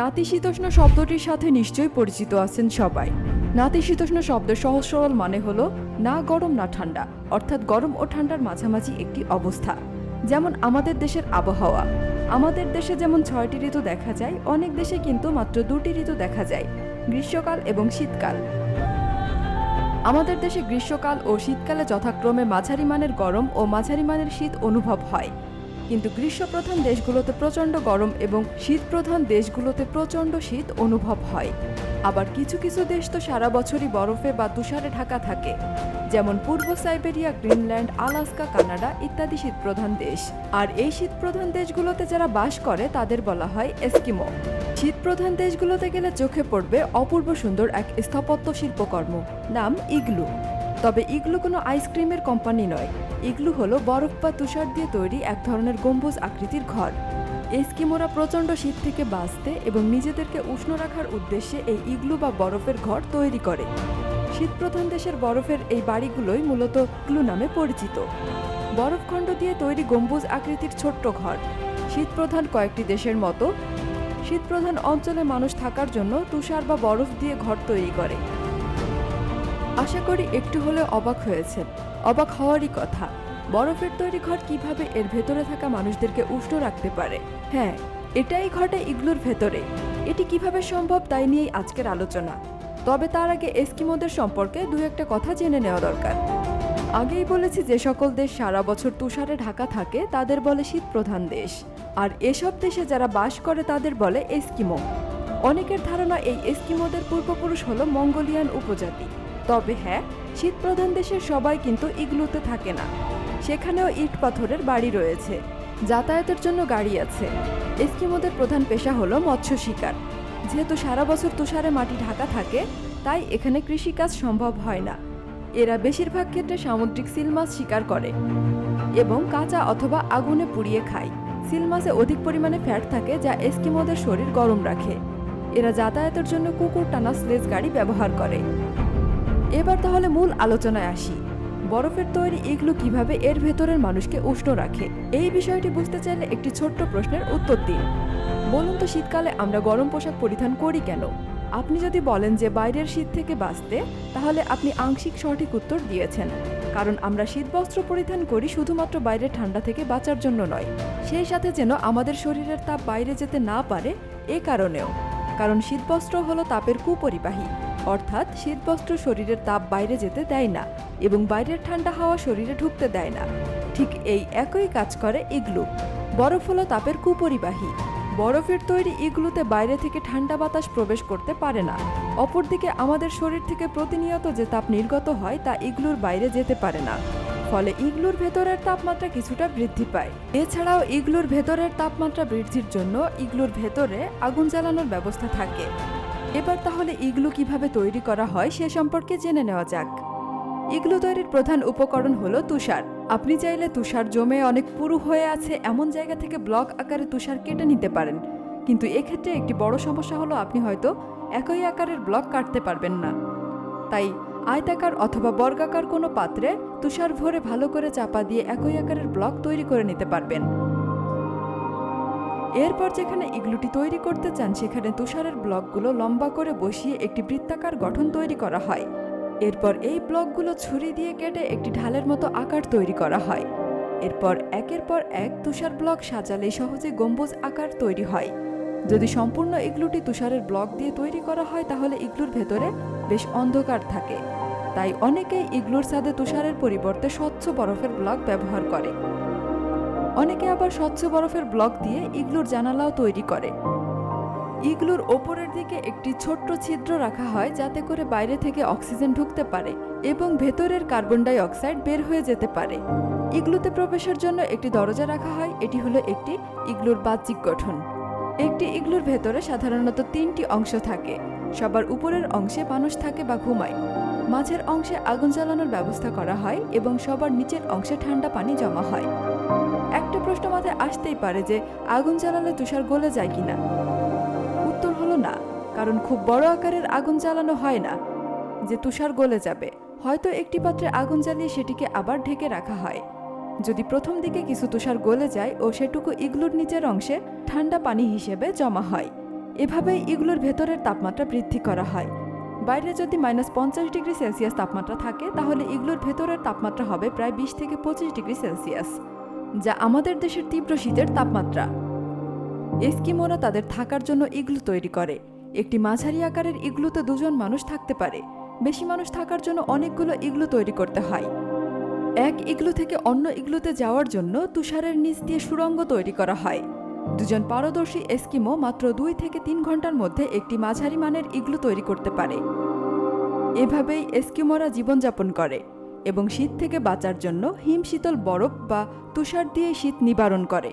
নাতিশীতোষ্ণ শব্দটির সাথে নিশ্চয়ই পরিচিত আছেন সবাই। নাতিশীতোষ্ণ শব্দের সহজ সরল মানে হলো না গরম না ঠান্ডা, অর্থাৎ গরম ও ঠান্ডার মাঝামাঝি একটি অবস্থা। যেমন আমাদের দেশের আবহাওয়া। আমাদের দেশে যেমন ছয়টি ঋতু দেখা যায়, অনেক দেশে কিন্তু মাত্র দুটি ঋতু দেখা যায়, গ্রীষ্মকাল এবং শীতকাল। আমাদের দেশে গ্রীষ্মকাল ও শীতকালে যথাক্রমে মাঝারি মানের গরম ও মাঝারি মানের শীত অনুভব হয়। কিন্তু গ্রীষ্মপ্রধান দেশগুলোতে প্রচণ্ড গরম এবং শীতপ্রধান দেশগুলোতে প্রচণ্ড শীত অনুভব হয়। আবার কিছু কিছু দেশ তো সারা বছরই বরফে বা তুষারে ঢাকা থাকে, যেমন পূর্ব সাইবেরিয়া, গ্রিনল্যান্ড, আলাস্কা, কানাডা ইত্যাদি শীতপ্রধান দেশ। আর এই শীতপ্রধান দেশগুলোতে যারা বাস করে তাদের বলা হয় এস্কিমো। শীতপ্রধান দেশগুলোতে গেলে চোখে পড়বে অপূর্ব সুন্দর এক স্থাপত্য শিল্পকর্ম, নাম ইগলু। তবে ইগলু কোনো আইসক্রিমের কোম্পানি নয় ইগলু হলো বরফ বা তুষার দিয়ে তৈরি এক ধরনের গম্বুজ আকৃতির ঘর। এস্কিমোরা প্রচণ্ড শীত থেকে বাঁচতে এবং নিজেদেরকে উষ্ণ রাখার উদ্দেশ্যে এই ইগলু বা বরফের ঘর তৈরি করে। শীতপ্রধান দেশের বরফের এই বাড়িগুলোই মূলত ইগলু নামে পরিচিত। বরফখণ্ড দিয়ে তৈরি গম্বুজ আকৃতির ছোট্ট ঘর। শীতপ্রধান কয়েকটি দেশের মতো। শীতপ্রধান অঞ্চলে মানুষ থাকার জন্য তুষার বা বরফ দিয়ে ঘর তৈরি করে। আশা করি একটু হলেও অবাক হয়েছেন। অবাক হওয়ারই কথা। বরফের তৈরি ঘর কীভাবে এর ভেতরে থাকা মানুষদেরকে উষ্ণ রাখতে পারে? হ্যাঁ এটাই ঘটে ইগলুর ভেতরে। এটি কীভাবে সম্ভব তাই নিয়েই আজকের আলোচনা। তবে তার আগে এস্কিমোদের সম্পর্কে দু একটা কথা জেনে নেওয়া দরকার। আগেই বলেছি যে সকল দেশ সারা বছর তুষারে ঢাকা থাকে, তাদের বলে শীতপ্রধান দেশ। আর এসব দেশে যারা বাস করে তাদের বলে এস্কিমো। অনেকের ধারণা এই এস্কিমোদের পূর্বপুরুষ হলো মঙ্গোলিয়ান উপজাতি। তবে হ্যাঁ শীতপ্রধান দেশের সবাই কিন্তু ইগলুতে থাকে না। সেখানেও ইট পাথরের বাড়ি রয়েছে, যাতায়াতের জন্য গাড়ি আছে। এস্কিমোদের প্রধান পেশা হলো মৎস্য শিকার। যেহেতু সারা বছর তুষারে মাটি ঢাকা থাকে, তাই এখানে কৃষিকাজ সম্ভব হয় না। এরা বেশিরভাগ ক্ষেত্রে সামুদ্রিক সিল মাছ শিকার করে এবং কাঁচা অথবা আগুনে পুড়িয়ে খায়। সিল মাছে অধিক পরিমাণে ফ্যাট থাকে যা এস্কিমোদের শরীর গরম রাখে। এরা যাতায়াতের জন্য কুকুর টানা স্লেজ গাড়ি ব্যবহার করে। এবার তাহলে মূল আলোচনায় আসি। বরফের তৈরি ইগলু কীভাবে এর ভেতরের মানুষকে উষ্ণ রাখে? এই বিষয়টি বুঝতে চাইলে একটি ছোট্ট প্রশ্নের উত্তর দিন। বলুন তো, শীতকালে আমরা গরম পোশাক পরিধান করি কেন? আপনি যদি বলেন যে বাইরের শীত থেকে বাঁচতে, তাহলে আপনি আংশিক সঠিক উত্তর দিয়েছেন। কারণ আমরা শীতবস্ত্র পরিধান করি শুধুমাত্র বাইরের ঠান্ডা থেকে বাঁচার জন্য নয়। সেই সাথে যেন আমাদের শরীরের তাপ বাইরে যেতে না পারে, এ কারণেও। কারণ শীতবস্ত্র হলো তাপের কুপরিবাহী। অর্থাৎ শীতবস্ত্র শরীরের তাপ বাইরে যেতে দেয় না এবং বাইরের ঠান্ডা হাওয়া শরীরে ঢুকতে দেয় না। ঠিক এই একই কাজ করে ইগলু। বরফ হলো তাপের কুপরিবাহী। বরফের তৈরি ইগলুতে বাইরে থেকে ঠান্ডা বাতাস প্রবেশ করতে পারে না। অপরদিকে আমাদের শরীর থেকে প্রতিনিয়ত যে তাপ নির্গত হয় তা ইগলুর বাইরে যেতে পারে না। ফলে ইগলুর ভেতরের তাপমাত্রা কিছুটা বৃদ্ধি পায়। এছাড়াও ইগলুর ভেতরের তাপমাত্রা বৃদ্ধির জন্য ইগলুর ভেতরে আগুন জ্বালানোর ব্যবস্থা থাকে। এবার তাহলে ইগলু কীভাবে তৈরি করা হয় সে সম্পর্কে জেনে নেওয়া যাক। ইগলু তৈরির প্রধান উপকরণ হলো তুষার। আপনি চাইলে তুষার জমে অনেক পুরু হয়ে আছে এমন জায়গা থেকে ব্লক আকারে তুষার কেটে নিতে পারেন। কিন্তু এক্ষেত্রে একটি বড় সমস্যা হলো আপনি হয়তো একই আকারের ব্লক কাটতে পারবেন না। তাই আয়তাকার অথবা বর্গাকার কোনো পাত্রে তুষার ভরে ভালো করে চাপা দিয়ে একই আকারের ব্লক তৈরি করে নিতে পারবেন। এরপর যেখানে ইগলুটি তৈরি করতে চান, সেখানে তুষারের ব্লকগুলো লম্বা করে বসিয়ে একটি বৃত্তাকার গঠন তৈরি করা হয়। এরপর এই ব্লকগুলো ছুরি দিয়ে কেটে একটি ঢালের মতো আকার তৈরি করা হয়। এরপর একের পর এক তুষার ব্লক সাজালে সহজে গম্বুজ আকার তৈরি হয়। যদি সম্পূর্ণ ইগলুটি তুষারের ব্লক দিয়ে তৈরি করা হয়, তাহলে ইগলুর ভেতরে বেশ অন্ধকার থাকে। তাই অনেকেই ইগলুর ছাদে তুষারের পরিবর্তে স্বচ্ছ বরফের ব্লক ব্যবহার করে। অনেকে আবার স্বচ্ছ বরফের ব্লক দিয়ে ইগলুর জানালাও তৈরি করে। ইগলুর ওপরের দিকে একটি ছোট্ট ছিদ্র রাখা হয় যাতে করে বাইরে থেকে অক্সিজেন ঢুকতে পারে এবং ভেতরের কার্বন ডাই অক্সাইড বের হয়ে যেতে পারে। ইগলুতে প্রবেশের জন্য একটি দরজা রাখা হয়, এটি হলো একটি ইগলুর বাহ্যিক গঠন। একটি ইগলুর ভেতরে সাধারণত তিনটি অংশ থাকে, সবার উপরের অংশে মানুষ থাকে বা ঘুমায়। মাঝের অংশে আগুন জ্বালানোর ব্যবস্থা করা হয় এবং সবার নিচের অংশে ঠান্ডা পানি জমা হয়। একটা প্রশ্ন মাথায় আসতেই পারে যে, আগুন জ্বালালে তুষার গলে যায় কিনা উত্তর হলো না, কারণ খুব বড় আকারের আগুন জ্বালানো হয় না। যে তুষার গলে যাবে, হয়তো একটি পাত্রে আগুন জ্বালিয়ে সেটিকে আবার ঢেকে রাখা হয়। যদি প্রথম দিকে কিছু তুষার গলে যায় ও সেটুকু ইগলুর নিচের অংশে ঠান্ডা পানি হিসেবে জমা হয়, এভাবেই ইগলুর ভেতরের তাপমাত্রা বৃদ্ধি করা হয়। বাইরে যদি মাইনাস পঞ্চাশ ডিগ্রি সেলসিয়াস তাপমাত্রা থাকে, তাহলে এগুলোর ভেতরের তাপমাত্রা হবে প্রায় বিশ থেকে পঁচিশ ডিগ্রি সেলসিয়াস, যা আমাদের দেশের তীব্র শীতের তাপমাত্রা। এস্কিমোরা তাদের থাকার জন্য ইগলু তৈরি করে। একটি মাঝারি আকারের ইগলুতে দুজন মানুষ থাকতে পারে। বেশি মানুষ থাকার জন্য অনেকগুলো ইগলু তৈরি করতে হয়। এক ইগলু থেকে অন্য ইগলুতে যাওয়ার জন্য তুষারের নিচ দিয়ে সুড়ঙ্গ তৈরি করা হয়। দুজন পারদর্শী এস্কিমো মাত্র দুই থেকে তিন ঘণ্টার মধ্যে একটি মাঝারি মানের ইগলু তৈরি করতে পারে। এভাবেই এস্কিমোরা জীবনযাপন করে এবং শীত থেকে বাঁচার জন্য হিম শীতল বরফ বা তুষার দিয়ে শীত নিবারণ করে।